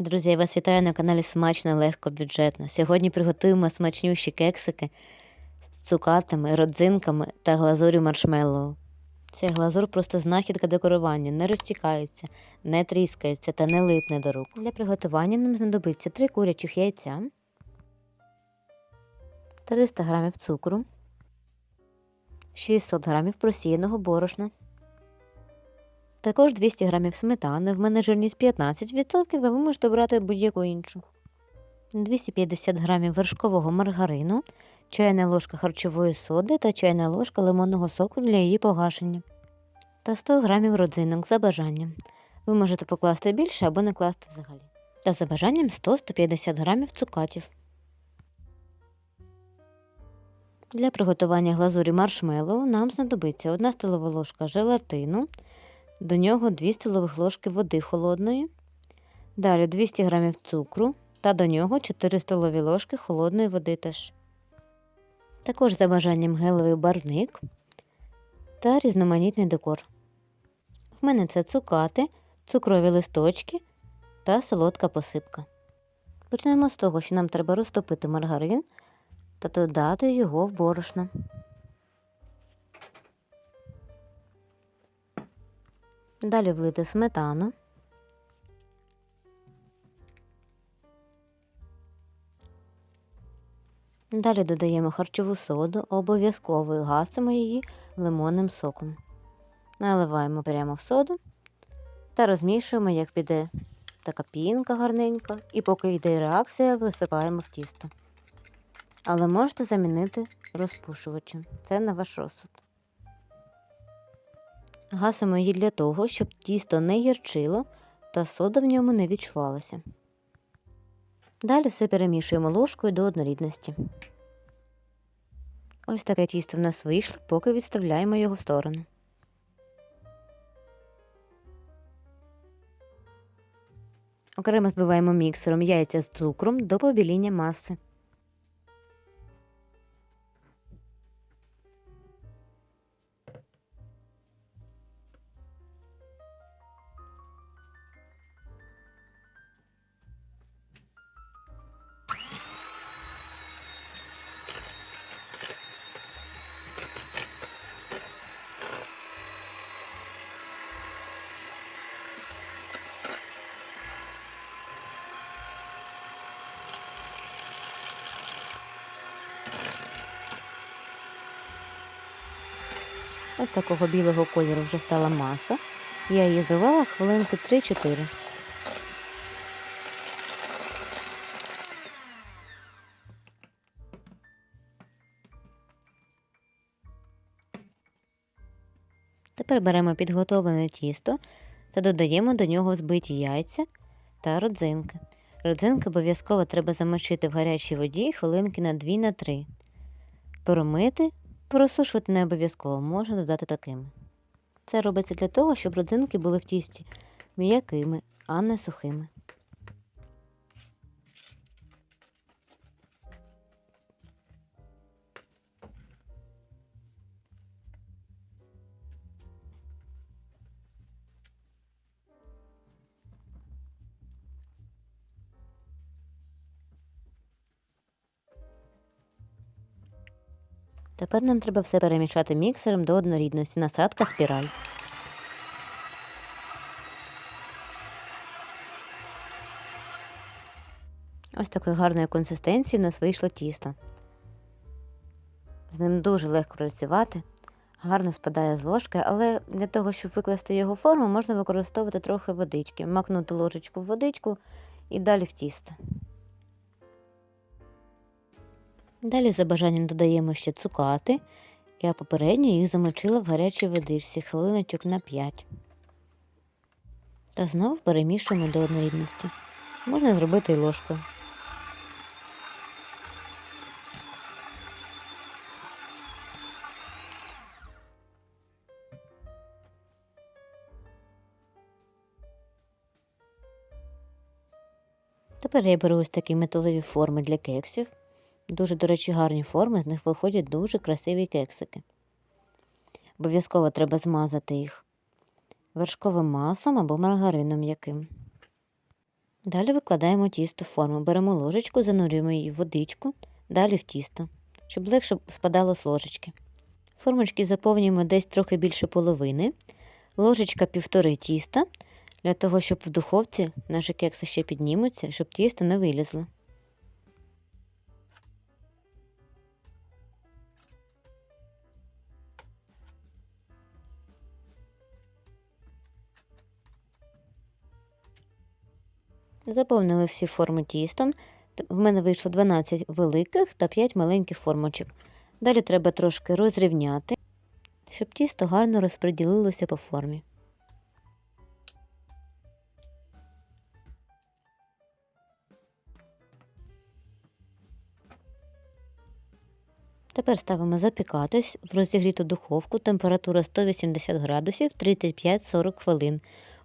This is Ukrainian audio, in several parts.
Друзі, я вас вітаю на каналі Смачно, легко, бюджетно. Сьогодні приготуємо смачнющі кексики з цукатами, родзинками та глазурю маршмеллоу. Ця глазур просто знахідка декорування, не розтікається, не тріскається та не липне до рук. Для приготування нам знадобиться 3 курячих яйця, 300 г цукру, 600 г просіяного борошна. Також 200 г сметани, в мене жирність 15%, а ви можете брати будь-яку іншу. 250 г вершкового маргарину, чайна ложка харчової соди та чайна ложка лимонного соку для її погашення. Та 100 г родзинок за бажанням. Ви можете покласти більше або не класти взагалі. Та за бажанням 100-150 г цукатів. Для приготування глазурі маршмеллоу нам знадобиться 1 столова ложка желатину, до нього 2 столових ложки води холодної, далі 200 г цукру та до нього 4 столові ложки холодної води теж. Також за бажанням гелевий барвник та різноманітний декор. В мене це цукати, цукрові листочки та солодка посипка. Почнемо з того, що нам треба розтопити маргарин та додати його в борошно. Далі влити сметану. Далі додаємо харчову соду, обов'язково гасимо її лимонним соком. Наливаємо прямо в соду та розмішуємо, як піде така пінка гарненька, і поки йде реакція, висипаємо в тісто. Але можете замінити розпушувачем. Це на ваш розсуд. Гасимо її для того, щоб тісто не гірчило та сода в ньому не відчувалася. Далі все перемішуємо ложкою до однорідності. Ось таке тісто в нас вийшло, поки відставляємо його в сторону. Окремо збиваємо міксером яйця з цукром до побіління маси. Ось такого білого кольору вже стала маса. Я її збивала хвилинки 3-4. Тепер беремо підготовлене тісто та додаємо до нього збиті яйця та родзинки. Родзинки обов'язково треба замочити в гарячій воді хвилинки на 2-3. Промити Просушувати не обов'язково, можна додати такими. Це робиться для того, щоб родзинки були в тісті м'якими, а не сухими. Тепер нам треба все перемішати міксером до однорідності. Насадка спіраль. Ось такої гарної консистенції в нас вийшло тісто. З ним дуже легко працювати, гарно спадає з ложки, але для того, щоб викласти його форму, можна використовувати трохи водички, макнути ложечку в водичку і далі в тісто. Далі за бажанням додаємо ще цукати. Я попередньо їх замочила в гарячій водичці хвилиночок на 5. Та знову перемішуємо до однорідності. Можна зробити і ложкою. Тепер я беру ось такі металеві форми для кексів. Дуже, до речі, гарні форми, з них виходять дуже красиві кексики. Обов'язково треба змазати їх вершковим маслом або маргарином яким. Далі викладаємо тісто в форму. Беремо ложечку, занурюємо її в водичку, далі в тісто, щоб легше спадало з ложечки. Формочки заповнюємо десь трохи більше половини, ложечка півтори тіста, для того, щоб в духовці наші кекси ще піднімуться, щоб тісто не вилізло. Заповнили всі форми тістом. В мене вийшло 12 великих та 5 маленьких формочок. Далі треба трошки розрівняти, щоб тісто гарно розподілилося по формі. Тепер ставимо запікатись в розігріту духовку, температура 180 градусів 35-40 хвилин.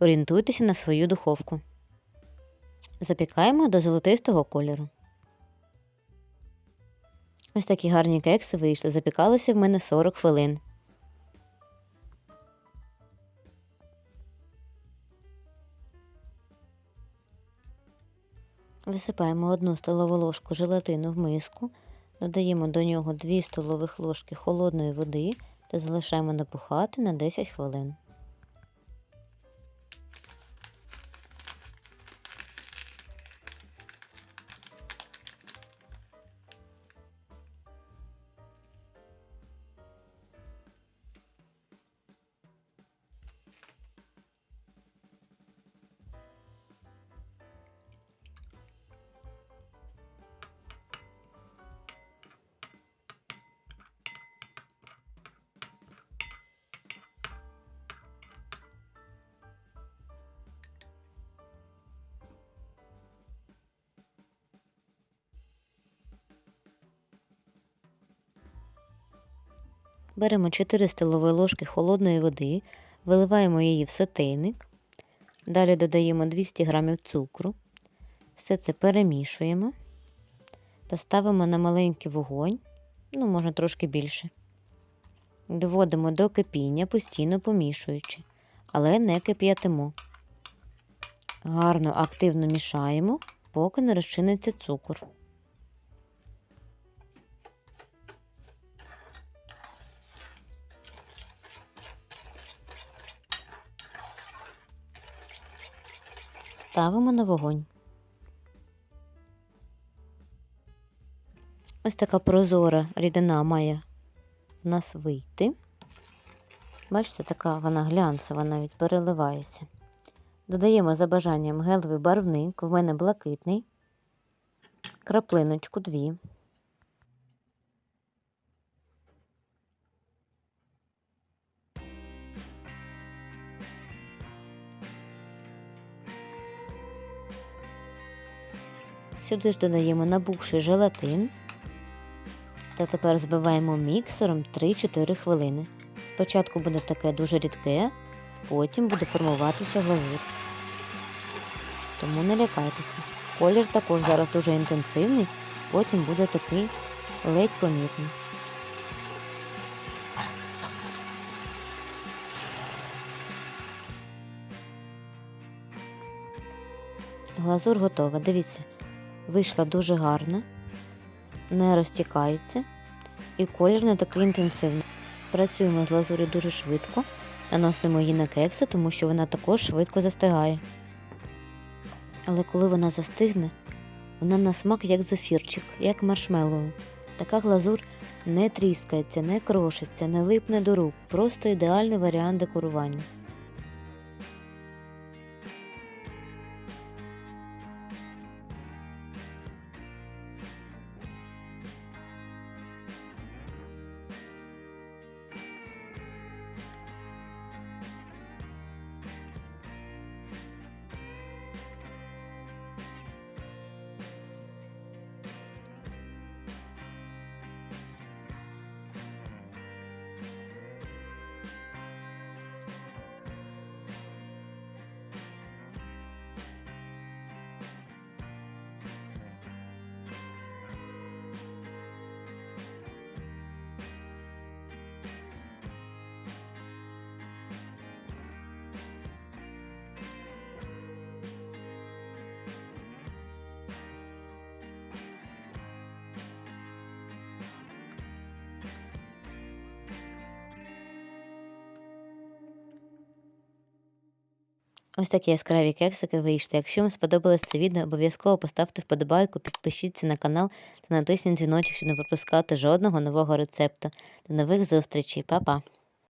Орієнтуйтеся на свою духовку. Запікаємо до золотистого кольору. Ось такі гарні кекси вийшли. Запікалися в мене 40 хвилин. Висипаємо одну столову ложку желатину в миску, додаємо до нього 2 столових ложки холодної води та залишаємо напухати на 10 хвилин. Беремо 4 столові ложки холодної води, виливаємо її в сотейник, далі додаємо 200 г цукру, все це перемішуємо та ставимо на маленький вогонь, ну, можна трошки більше. Доводимо до кипіння, постійно помішуючи, але не кип'ятимо. Гарно активно мішаємо, поки не розчиниться цукор. Ставимо на вогонь. Ось така прозора рідина має в нас вийти. Бачите, така вона глянцева, навіть переливається. Додаємо за бажанням гелевий барвник, в мене блакитний, краплиночку дві. Сюди ж додаємо набухший желатин та тепер збиваємо міксером 3-4 хвилини. Спочатку буде таке дуже рідке, потім буде формуватися глазур. Тому не лякайтеся. Колір також зараз дуже інтенсивний, потім буде такий ледь помітний. Глазур готова. Дивіться, вийшла дуже гарна, не розтікається і колір не такий інтенсивний. Працюємо з лазурі дуже швидко, наносимо її на кекси, тому що вона також швидко застигає. Але коли вона застигне, вона на смак як зефірчик, як маршмеллоу. Така глазур не тріскається, не крошиться, не липне до рук, просто ідеальний варіант декорування. Ось такі яскраві кексики вийшли. Якщо вам сподобалось це відео, обов'язково поставте вподобайку, підпишіться на канал та натисніть дзвіночок, щоб не пропускати жодного нового рецепту. До нових зустрічей, Па-па!